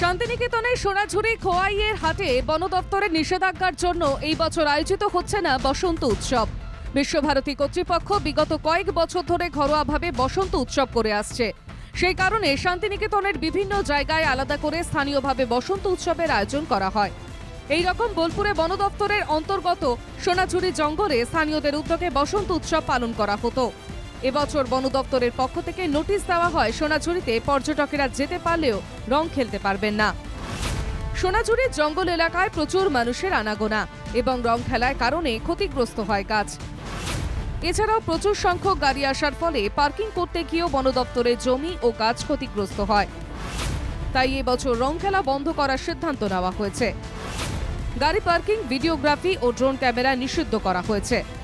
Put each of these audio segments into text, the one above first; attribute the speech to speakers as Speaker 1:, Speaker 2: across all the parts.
Speaker 1: শান্তিনিকেতনের সোনাঝুরি খোয়াইয়ের হাটে বন দপ্তরের নিষেধাজ্ঞার জন্য এই বছর আয়োজিত হচ্ছে না বসন্ত উৎসব। বিশ্বভারতী কর্তৃপক্ষ বিগত কয়েক বছর ধরে ঘরোয়াভাবে বসন্ত উৎসব করে আসছে। সেই কারণে শান্তিনিকেতনের বিভিন্ন জায়গায় আলাদা করে স্থানীয়ভাবে বসন্ত উৎসবের আয়োজন করা হয়। এই রকম বোলপুরে বন দপ্তরের অন্তর্গত সোনাঝুরি জঙ্গলে স্থানীয়দের উদ্যোগে বসন্ত উৎসব পালন করা হতো। এবছর বন দপ্তরের পক্ষ থেকে নোটিশ দেওয়া হয়, সোনাঝুরিতে পর্যটকেরা যেতে পারলেও রং খেলতে পারবেন না। সোনাঝুরির জঙ্গল এলাকায় প্রচুর মানুষের আনাগোনা এবং রং খেলার কারণে ক্ষতিগ্রস্ত হয় গাছ। এছাড়াও প্রচুর সংখ্যক গাড়ি আসার ফলে পার্কিং করতে গিয়েও বন দপ্তরের জমি ও গাছ ক্ষতিগ্রস্ত হয়। তাই এবছর রং খেলা বন্ধ করার সিদ্ধান্ত নেওয়া হয়েছে। গাড়ি পার্কিং, ভিডিওগ্রাফি ও ড্রোন ক্যামেরা নিষিদ্ধ করা হয়েছে।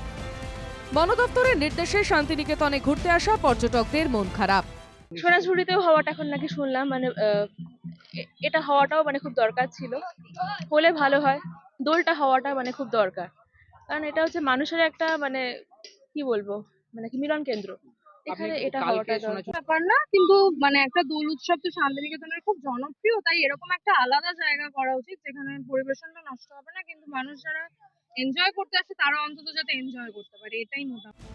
Speaker 1: বন দপ্তরের নির্দেশে শান্তিনিকেতনে ঘুরতে আসা পর্যটকদের মন খারাপ।
Speaker 2: সোনাঝুরিতেও হওয়াটা এখন নাকি শুনলাম মানে আহ, এটা হওয়াটাও মানে খুব দরকার ছিল। হলে ভালো হয় দোলটা হওয়াটা মানে খুব দরকার। কারণ এটা হচ্ছে মানুষের একটা মানে কি বলব মানে কি মিলন কেন্দ্র। এখানে এটা হওয়াটা
Speaker 3: ব্যাপার না কিন্তু মানে একটা দোল উৎসব তো শান্তিনিকেতনের খুব জনপ্রিয় তাই এরকম একটা আলাদা জায়গা করা উচিত যেখানে পরিবেশনটা নষ্ট হবে না কিন্তু মানুষ যারা এনজয় করতে আসে তারা অন্তত যাতে এনজয় করতে পারে এটাই মোটামুটি।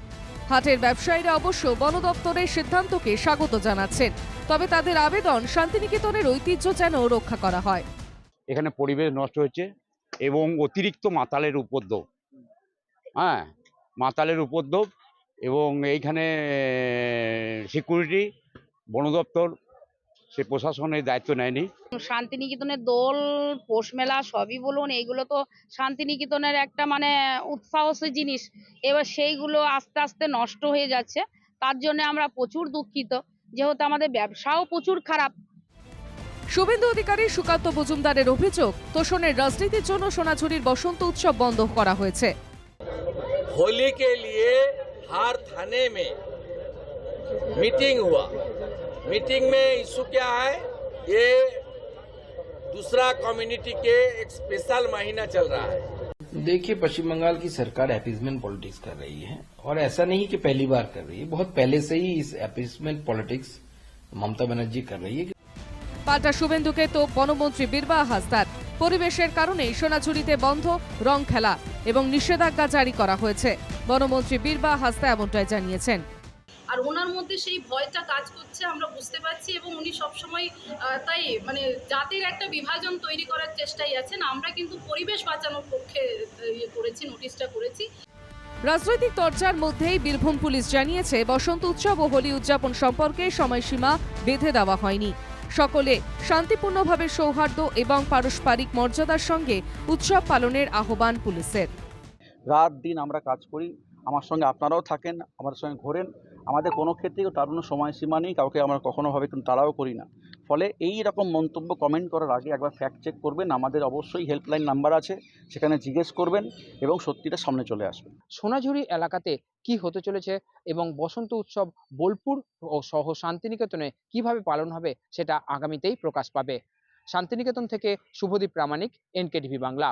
Speaker 1: হাটের ব্যবসায়ীরা অবশ্য বন দপ্তরের সিদ্ধান্তকে স্বাগত জানাচ্ছেন। তবে তাদের আবেদন শান্তিনিকেতনের ঐতিহ্য যেন রক্ষা করা হয়।
Speaker 4: এখানে পরিবেশ নষ্ট হচ্ছে এবং অতিরিক্ত মাতালের উপদ্রব। হ্যাঁ মাতালের উপদ্রব এবং এইখানে সিকিউরিটি বন দপ্তর সে প্রশাসনের দায়িত্ব নেয়নি
Speaker 5: শান্তিনিকেতনের দোল পৌষ মেলা সবই বলুন এইগুলো তো শান্তিনিকেতনের একটা মানে উৎসাহসী জিনিস এবার সেইগুলো আস্তে আস্তে নষ্ট হয়ে যাচ্ছে তার জন্য আমরা প্রচুর দুঃখিত যেহেতু আমাদের ব্যবসাও প্রচুর খারাপ
Speaker 1: শুভেন্দু অধিকারী সুকান্ত মজুমদারের অভিযোগ তোষণের রাজনীতির জন্য সোনাঝুরির বসন্ত উৎসব বন্ধ করা হয়েছে
Speaker 6: होली के लिए हर थाने में मीटिंग हुआ मीटिंग में इशू क्या है ये दूसरा कम्युनिटी के एक स्पेशल महीना चल रहा है
Speaker 7: देखिए पश्चिम बंगाल की सरकार एपीजमेंट पॉलिटिक्स कर रही है और ऐसा नहीं कि पहली बार कर रही है बहुत पहले से ही इस एपीजमेंट पॉलिटिक्स ममता बनर्जी कर रही है
Speaker 1: পাল্টা শুভেন্দুকে তো বনমন্ত্রী বীরবা হাসদার পরিবেশের কারণেই সোনাঝুরিতে বন্ধ রং খেলা এবং নিষেধাজ্ঞা জারি করা হয়েছে বনমন্ত্রী বীরবা হাসদা এমনটাই জানিয়েছেন
Speaker 8: আর ওনার মধ্যে সেই ভয়টা কাজ করছে আমরা বুঝতে পারছি এবং উনি সবসময় তাই মানে জাতির একটা বিভাজন তৈরি করার চেষ্টাই আছেন। আমরা কিন্তু পরিবেশ বাঁচানোর পক্ষে ইয়ে করেছি নোটিশটা করেছি।
Speaker 1: রাজনৈতিক চর্চার মধ্যেই বীরভূম পুলিশ জানিয়েছে বসন্ত উৎসব ও হোলি উদযাপন সম্পর্কে সময়সীমা বেঁধে দেওয়া হয়নি। সকলে শান্তিপূর্ণভাবে সৌহার্দ্য এবং পারস্পরিক মর্যাদার সঙ্গে উৎসব পালনের আহ্বান পুলিশের।
Speaker 9: রাত দিন আমরা কাজ করি আমার সঙ্গে আপনারাও থাকেন আমার সঙ্গে ঘোরেন আমাদের কোনো ক্ষেত্রেই তার কোনো সময়সীমা নেই, কাউকে আমরা কখনোভাবে কিন্তু তাড়াও করি না। ফলে এই রকম মন্তব্য কমেন্ট করার আগে একবার ফ্যাক্ট চেক করবেন, আমাদের অবশ্যই হেল্পলাইন নাম্বার আছে, সেখানে জিজ্ঞেস করবেন এবং সত্যিটা সামনে চলে আসবে।
Speaker 10: সোনাঝুরি এলাকাতে কি হতে চলেছে এবং বসন্ত উৎসব বোলপুর ও সহ শান্তিনিকেতনে কীভাবে পালন হবে সেটা আগামীতেই প্রকাশ পাবে। শান্তিনিকেতন থেকে শুভদীপ প্রামাণিক, এনকেটিভি বাংলা।